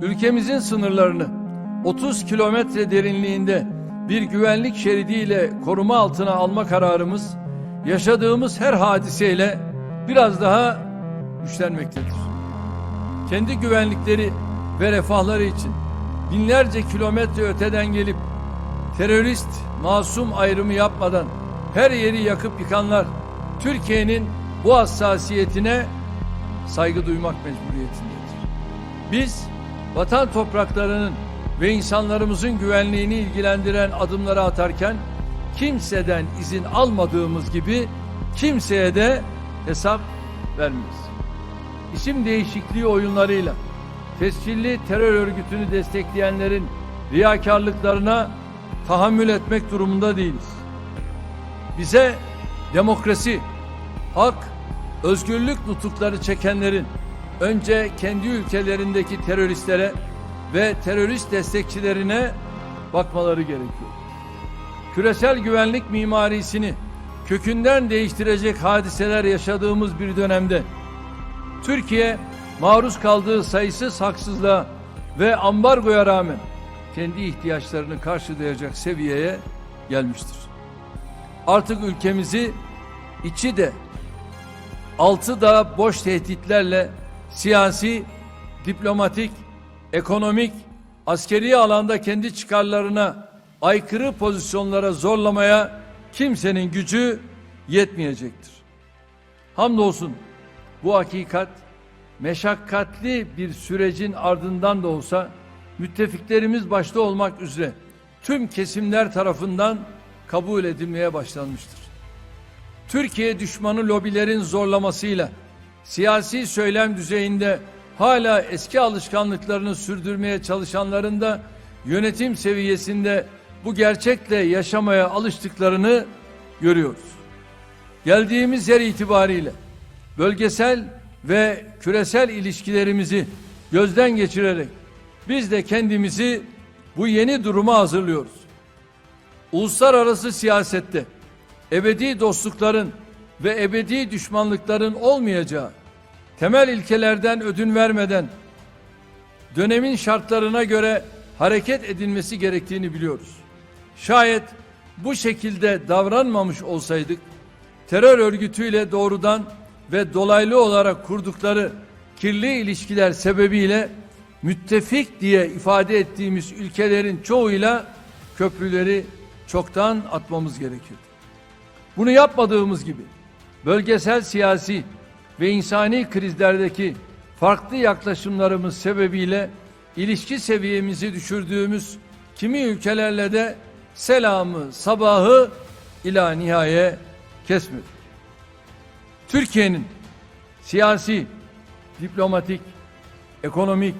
ülkemizin sınırlarını 30 kilometre derinliğinde bir güvenlik şeridiyle koruma altına alma kararımız yaşadığımız her hadiseyle biraz daha güçlenmektedir. Kendi güvenlikleri ve refahları için binlerce kilometre öteden gelip terörist masum ayrımı yapmadan her yeri yakıp yıkanlar Türkiye'nin bu hassasiyetine saygı duymak mecburiyetindedir. Biz vatan topraklarının ve insanlarımızın güvenliğini ilgilendiren adımları atarken kimseden izin almadığımız gibi kimseye de hesap vermeyiz. İsim değişikliği oyunlarıyla tescilli terör örgütünü destekleyenlerin riyakarlıklarına tahammül etmek durumunda değiliz. Bize demokrasi, hak, özgürlük nutukları çekenlerin önce kendi ülkelerindeki teröristlere ve terörist destekçilerine bakmaları gerekiyor. Küresel güvenlik mimarisini kökünden değiştirecek hadiseler yaşadığımız bir dönemde Türkiye maruz kaldığı sayısız haksızlığa ve ambargoya rağmen kendi ihtiyaçlarını karşılayacak seviyeye gelmiştir. Artık ülkemizi içi de altı da boş tehditlerle siyasi, diplomatik, ekonomik, askeri alanda kendi çıkarlarına aykırı pozisyonlara zorlamaya kimsenin gücü yetmeyecektir. Hamdolsun bu hakikat meşakkatli bir sürecin ardından da olsa müttefiklerimiz başta olmak üzere tüm kesimler tarafından kabul edilmeye başlanmıştır. Türkiye düşmanı lobilerin zorlamasıyla siyasi söylem düzeyinde hala eski alışkanlıklarını sürdürmeye çalışanların da yönetim seviyesinde bu gerçekle yaşamaya alıştıklarını görüyoruz. Geldiğimiz yer itibariyle bölgesel ve küresel ilişkilerimizi gözden geçirerek biz de kendimizi bu yeni duruma hazırlıyoruz. Uluslararası siyasette ebedi dostlukların ve ebedi düşmanlıkların olmayacağı temel ilkelerden ödün vermeden dönemin şartlarına göre hareket edilmesi gerektiğini biliyoruz. Şayet bu şekilde davranmamış olsaydık terör örgütüyle doğrudan ve dolaylı olarak kurdukları kirli ilişkiler sebebiyle müttefik diye ifade ettiğimiz ülkelerin çoğuyla köprüleri çoktan atmamız gerekirdi. Bunu yapmadığımız gibi bölgesel siyasi ve insani krizlerdeki farklı yaklaşımlarımız sebebiyle ilişki seviyemizi düşürdüğümüz kimi ülkelerle de selamı sabahı ila nihaye kesmedik. Türkiye'nin siyasi, diplomatik, ekonomik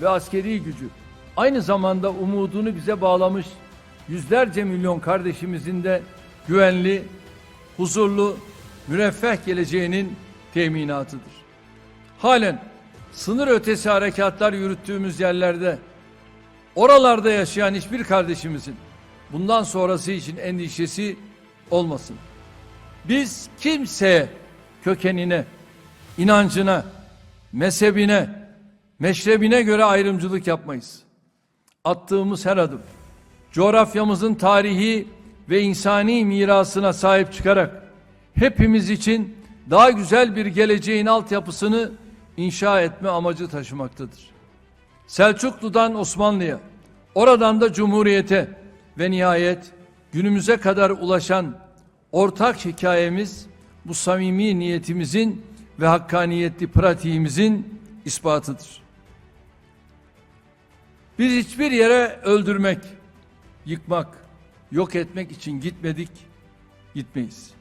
ve askeri gücü aynı zamanda umudunu bize bağlamış yüzlerce milyon kardeşimizin de güvenli, huzurlu, müreffeh geleceğinin teminatıdır. Halen sınır ötesi harekatlar yürüttüğümüz yerlerde oralarda yaşayan hiçbir kardeşimizin bundan sonrası için endişesi olmasın. Biz kimseye kökenine, inancına, mezhebine, meşrebine göre ayrımcılık yapmayız. Attığımız her adım coğrafyamızın tarihi ve insani mirasına sahip çıkarak hepimiz için daha güzel bir geleceğin altyapısını inşa etme amacı taşımaktadır. Selçuklu'dan Osmanlı'ya, oradan da Cumhuriyete ve nihayet günümüze kadar ulaşan ortak hikayemiz bu samimi niyetimizin ve hakkaniyetli pratiğimizin ispatıdır. Biz hiçbir yere öldürmek, yıkmak, yok etmek için gitmedik, gitmeyiz.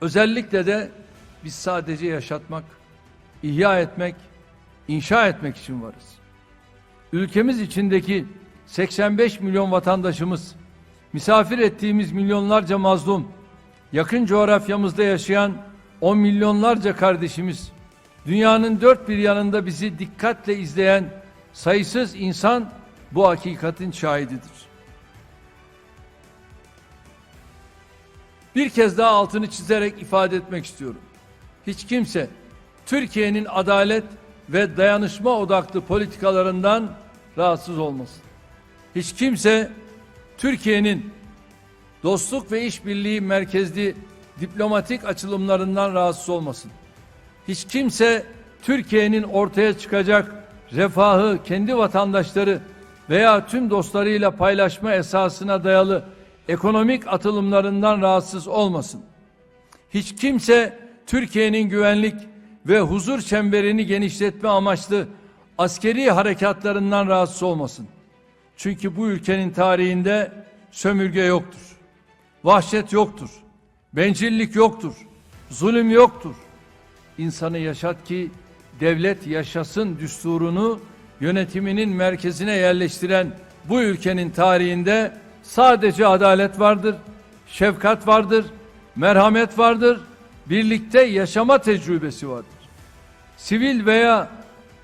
Özellikle de biz sadece yaşatmak, ihya etmek, inşa etmek için varız. Ülkemiz içindeki 85 milyon vatandaşımız, misafir ettiğimiz milyonlarca mazlum, yakın coğrafyamızda yaşayan on milyonlarca kardeşimiz, dünyanın dört bir yanında bizi dikkatle izleyen sayısız insan bu hakikatin şahididir. Bir kez daha altını çizerek ifade etmek istiyorum. Hiç kimse Türkiye'nin adalet ve dayanışma odaklı politikalarından rahatsız olmasın. Hiç kimse Türkiye'nin dostluk ve işbirliği merkezli diplomatik açılımlarından rahatsız olmasın. Hiç kimse Türkiye'nin ortaya çıkacak refahı kendi vatandaşları veya tüm dostlarıyla paylaşma esasına dayalı ekonomik atılımlarından rahatsız olmasın. Hiç kimse Türkiye'nin güvenlik ve huzur çemberini genişletme amaçlı askeri harekatlarından rahatsız olmasın. Çünkü bu ülkenin tarihinde sömürge yoktur. Vahşet yoktur. Bencillik yoktur. Zulüm yoktur. İnsanı yaşat ki devlet yaşasın düsturunu yönetiminin merkezine yerleştiren bu ülkenin tarihinde sadece adalet vardır, şefkat vardır, merhamet vardır, birlikte yaşama tecrübesi vardır. Sivil veya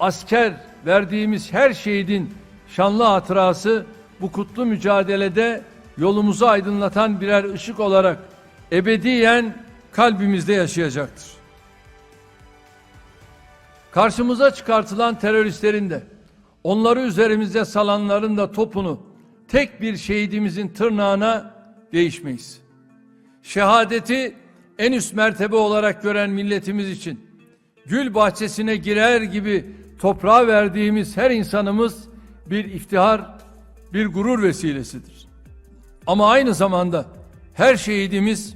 asker verdiğimiz her şehidin şanlı hatırası bu kutlu mücadelede yolumuzu aydınlatan birer ışık olarak ebediyen kalbimizde yaşayacaktır. Karşımıza çıkartılan teröristlerin de onları üzerimize salanların da topunu tek bir şehidimizin tırnağına değişmeyiz. Şehadeti en üst mertebe olarak gören milletimiz için gül bahçesine girer gibi toprağa verdiğimiz her insanımız bir iftihar, bir gurur vesilesidir. Ama aynı zamanda her şehidimiz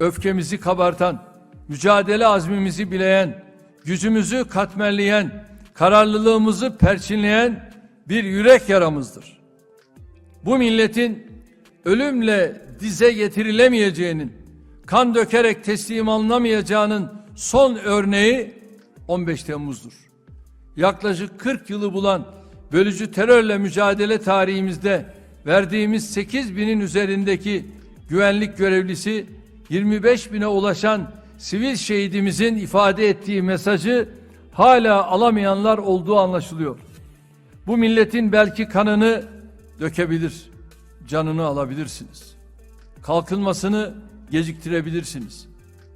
öfkemizi kabartan, mücadele azmimizi bileyen, gücümüzü katmerleyen, kararlılığımızı perçinleyen bir yürek yaramızdır. Bu milletin ölümle dize getirilemeyeceğinin, kan dökerek teslim alınamayacağının son örneği 15 Temmuz'dur. Yaklaşık 40 yılı bulan bölücü terörle mücadele tarihimizde verdiğimiz 8 binin üzerindeki güvenlik görevlisi 25 bine ulaşan sivil şehidimizin ifade ettiği mesajı hala alamayanlar olduğu anlaşılıyor. Bu milletin belki kanını dökebilir, canını alabilirsiniz. Kalkınmasını geciktirebilirsiniz.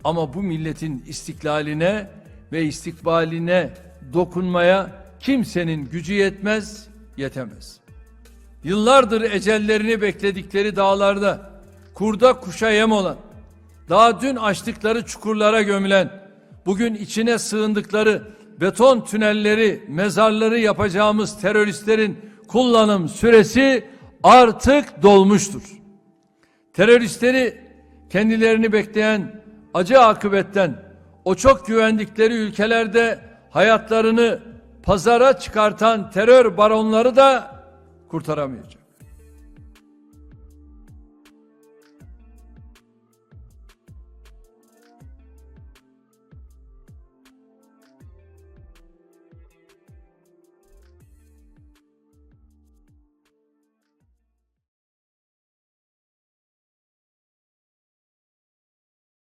Ama bu milletin istiklaline ve istikbaline dokunmaya kimsenin gücü yetmez, yetemez. Yıllardır ecellerini bekledikleri dağlarda kurda kuşa yem olan, daha dün açtıkları çukurlara gömülen, bugün içine sığındıkları beton tünelleri, mezarları yapacağımız teröristlerin kullanım süresi artık dolmuştur. Teröristleri kendilerini bekleyen acı akıbetten o çok güvendikleri ülkelerde hayatlarını pazara çıkartan terör baronları da kurtaramayacak.